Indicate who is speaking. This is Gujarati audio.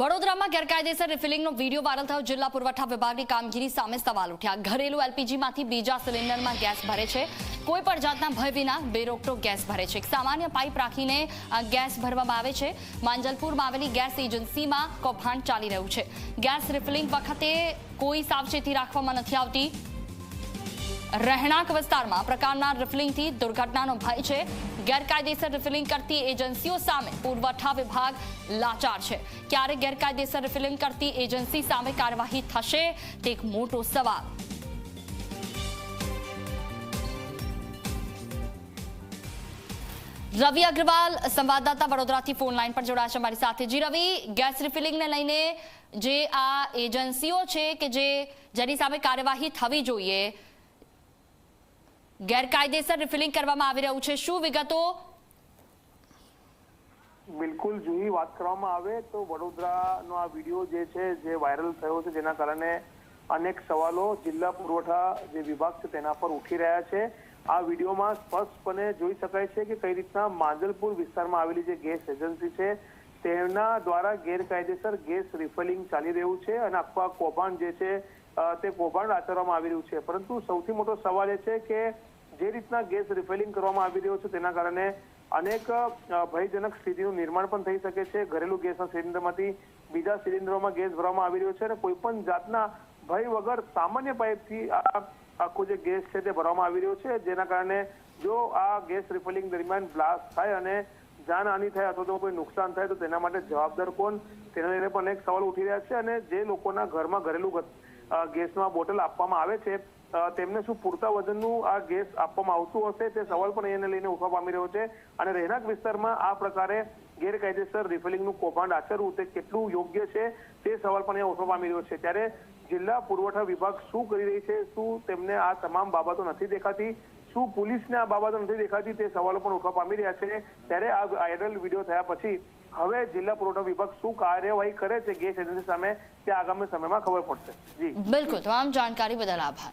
Speaker 1: વડોદરામાં ગેરકાયદેસર રિફિલિંગનો વીડિયો વાયરલ થયો. જિલ્લા પુરવઠા વિભાગની કામગીરી સામે સવાલ ઉઠ્યા. ઘરેલું એલપીજીમાંથી બીજા સિલિન્ડરમાં ગેસ ભરે છે. કોઈ પણ જાતના ભય વિના બેરોકટોક ગેસ ભરે છે. સામાન્ય પાઇપ રાખીને ગેસ ભરવામાં આવે છે. માંજલપુરમાં આવેલી ગેસ એજન્સીમાં કૌભાંડ ચાલી રહ્યું છે. ગેસ રિફિલિંગ વખતે કોઈ સાવચેતી રાખવામાં નથી આવતી. રહેણાંક વિસ્તારમાં પ્રકારના રિફિલિંગથી દુર્ઘટનાનો ભય છે. ગેરકાયદેસર રિફિલિંગ કરતી એજન્સીઓ સામે પુરવઠા વિભાગ લાચાર છે. ક્યારે ગેરકાયદેસર રિફિલિંગ કરતી એજન્સી સામે કાર્યવાહી થશે તે એક મોટો સવાલ. રવિ અગ્રવાલ, સંવાદદાતા વડોદરાથી ફોન લાઈન પર જોડાયા છે મારી સાથે. જી રવિ, ગેસ રિફિલિંગને લઈને જે આ એજન્સીઓ છે કે જે જેની સામે કાર્યવાહી થવી જોઈએ ગેરકાયદેસર રિફિલિંગ કરવામાં આવી રહ્યું છે. શું વિગતો?
Speaker 2: બિલકુલ, જૂની વાત કરવામાં આવે તો વડોદરાનો આ વીડિયો જે છે, જે વાયરલ થયો છે, જેના કારણે અનેક સવાલો જિલ્લા પુરવઠા જે વિભાગ છે, તેના પર ઉઠી રહ્યા છે. આ વિડીયોમાં સ્પષ્ટપણે જોઈ શકાય છે કે કઈ રીતના માંજલપુર વિસ્તારમાં આવેલી જે ગેસ એજન્સી છે તેના દ્વારા ગેરકાયદેસર ગેસ રિફિલિંગ ચાલી રહ્યું છે અને આખા કૌભાંડ જે છે તે કૌભાંડ આચરવામાં આવી રહ્યું છે. પરંતુ સૌથી મોટો સવાલ એ છે કે જે રીતના ગેસ રિફિલિંગ કરવામાં આવી રહ્યો છે તેના કારણે અનેક ભયજનક સ્થિતિનું નિર્માણ પણ થઈ શકે છે. ઘરેલું ગેસના સિલિન્ડરમાંથી બીજા સિલિન્ડરોમાં ગેસ ભરવામાં આવી રહ્યો છે અને કોઈ પણ જાતના ભય વગર સામાન્ય પાઇપથી આ આખો જે ગેસ છે તે ભરવામાં આવી રહ્યો છે. જેના કારણે જો આ ગેસ રિફિલિંગ દરમિયાન બ્લાસ્ટ થાય અને જાનહાનિ થાય અથવા તો કોઈ નુકસાન થાય તો તેના માટે જવાબદાર કોણ? તેને લઈને પણ એક સવાલ ઉઠી રહ્યા છે અને જે લોકોના ઘરમાં ઘરેલું ગેસમાં બોટલ આપવામાં આવે છે તેમને શું પૂરતા વજનનું આ ગેસ આપવામાં આવતું હશે? તે સવાલ પણ એને લઈને ઉઠવા પામી રહ્યો છે અને રહેણાંક વિસ્તારમાં આ પ્રકારે ગેરકાયદેસર રિફિલિંગનું કૌભાંડ આચરવું તે કેટલું યોગ્ય છે તે સવાલ પણ અહીંયા ઉઠવા પામી રહ્યો છે. ત્યારે જિલ્લા પુરવઠા વિભાગ શું કરી રહી છે? શું તેમને આ તમામ બાબતો નથી દેખાતી? શું પોલીસને આ બાબતો નથી દેખાતી તે સવાલો પણ ઉઠવા પામી રહ્યા છે. ત્યારે આ વાયરલ વીડિયો થયા પછી હવે જિલ્લા પુરવઠા વિભાગ શું કાર્યવાહી કરે છે ગેસ એજન્સી સામે તે આગામી સમયમાં ખબર પડશે. જી.
Speaker 1: બિલકુલ. તમામ જાણકારી બદલ આભાર.